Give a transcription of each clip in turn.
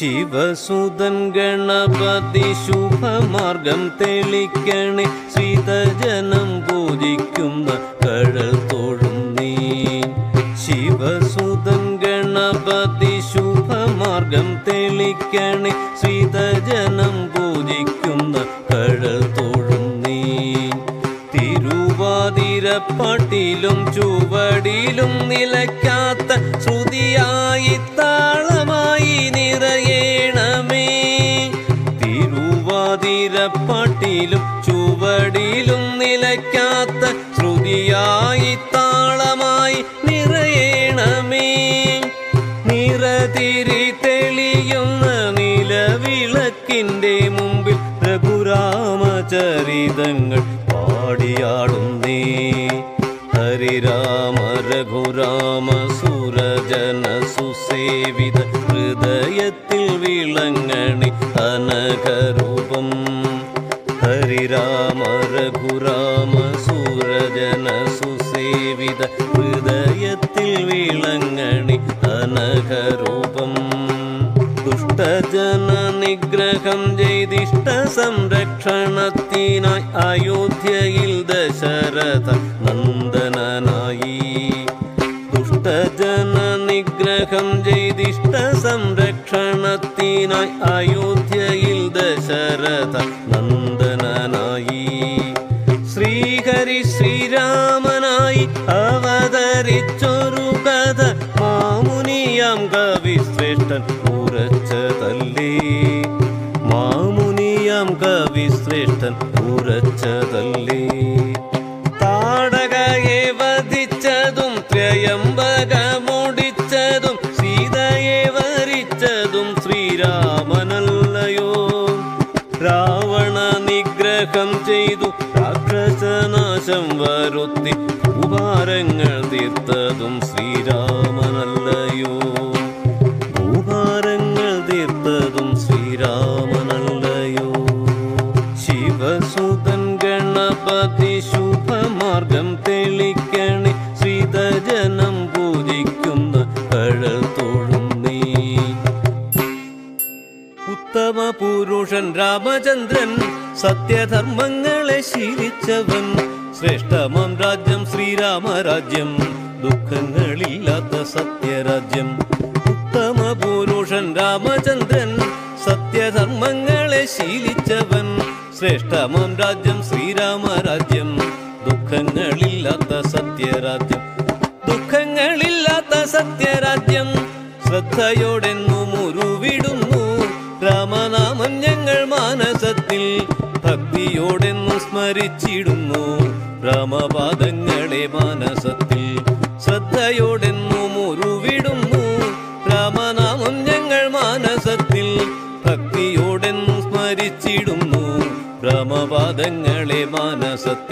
ശിവസുതൻ ഗണപതി ശുഭമാർഗം തെളിക്കണേ. ശ്രീതജനം പൂജിക്കുന്ന കഴൽ തോഴും നീ. ശിവസുതൻ ഗണപതി ശുഭമാർഗം തെളിക്കണേ. ശ്രീതജനം പൂജിക്കുന്ന കഴൽ തോഴും നീ. തിരുവാതിരപ്പാട്ടിലും ചുവടിലും നിലയ്ക്കാത്ത ശ്രുതിയായി താളമായി നിറതിരി തെളിയുന്ന നിലവിളക്കിന്റെ മുമ്പിൽ രഘുരാമചരിതങ്ങൾ പാടിയാടുന്നേ. ഹരിരാമ രഘുരാമ സുരജന സുസേവിത ഹൃദയത്തിൽ വിളങ്ങണി അനഘരൂപം. ഹരിരാമ രഘുരാമ സംരക്ഷണത്തിനായി അയോധ്യയിൽ ദശരഥ നന്ദനായി ദുഷ്ടജന നിഗ്രഹം ചെയ്തിഷ്ട സംരക്ഷണത്തിനായി അയോധ്യയിൽ ദശരഥ നന്ദനായി ശ്രീഹരി ശ്രീരാമനായി അവതരിച്ചൊരു ശ്രേഷ്ഠൻ ഉറച്ചതല്ലേ താടകയെ വധിച്ചതും ത്രയംബക മുടിച്ചതും സീതയെ വരിച്ചതും ശ്രീരാമനല്ലയോ. രാവണ നിഗ്രഹം ചെയ്തു രാക്ഷസനാശം വരുത്തി ഉപാരങ്ങൾ തീർത്തതും ശ്രീരാമനല്ലയോ. ശുഭമാർഗം തെളിക്കണേ. ശ്രീതജനം പൂജിക്കുന്ന നീ. ഉത്തമ പുരുഷൻ രാമചന്ദ്രൻ സത്യധർമ്മങ്ങളെ ശീലിച്ചവൻ. ശ്രേഷ്ഠമം രാജ്യം ശ്രീരാമരാജ്യം ദുഃഖങ്ങളില്ലാത്ത സത്യരാജ്യം. ഉത്തമ പുരുഷൻ രാമചന്ദ്രൻ സത്യധർമ്മങ്ങളെ ശീലിച്ചവൻ. ശ്രേഷ്ഠമം രാജ്യം ശ്രീരാമരാജ്യം സത്യരാജ്യം ശ്രദ്ധയോടെന്നും ഉരുവിടുന്നു. രാമനാമം ഞങ്ങൾ മാനസത്തിൽ ഭക്തിയോടെന്നും സ്മരിച്ചിടുന്നു. രാമപാദങ്ങളെ മാനസത്തിൽ ശ്രദ്ധയോടെന്നും ഉരുവിടുന്നു. രാമനാമം ഞങ്ങൾ മാനസത്തിൽ ഭക്തിയോടെന്നും സ്മരിച്ചിടുന്നു. രാമപാദങ്ങളെ മാനസത്തിൽ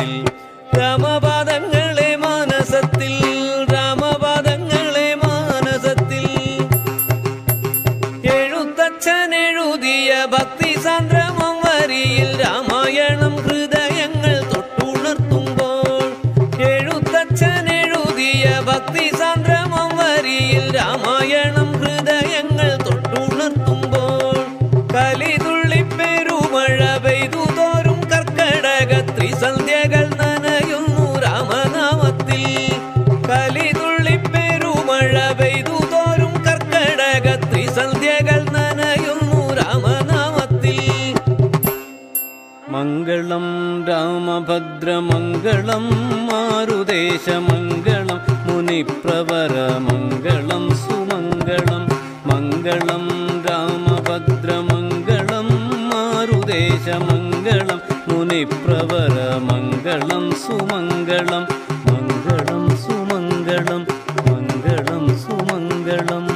ഭദ്രമംഗളം മാരുദേശമംഗളം മുനിപ്രവരമംഗളം സുമംഗളം മംഗളം രാമഭദ്രമംഗളം മാരുദേശമംഗളം മുനിപ്രവരമംഗളം സുമംഗളം മംഗളം സുമംഗളം മംഗളം സുമംഗളം.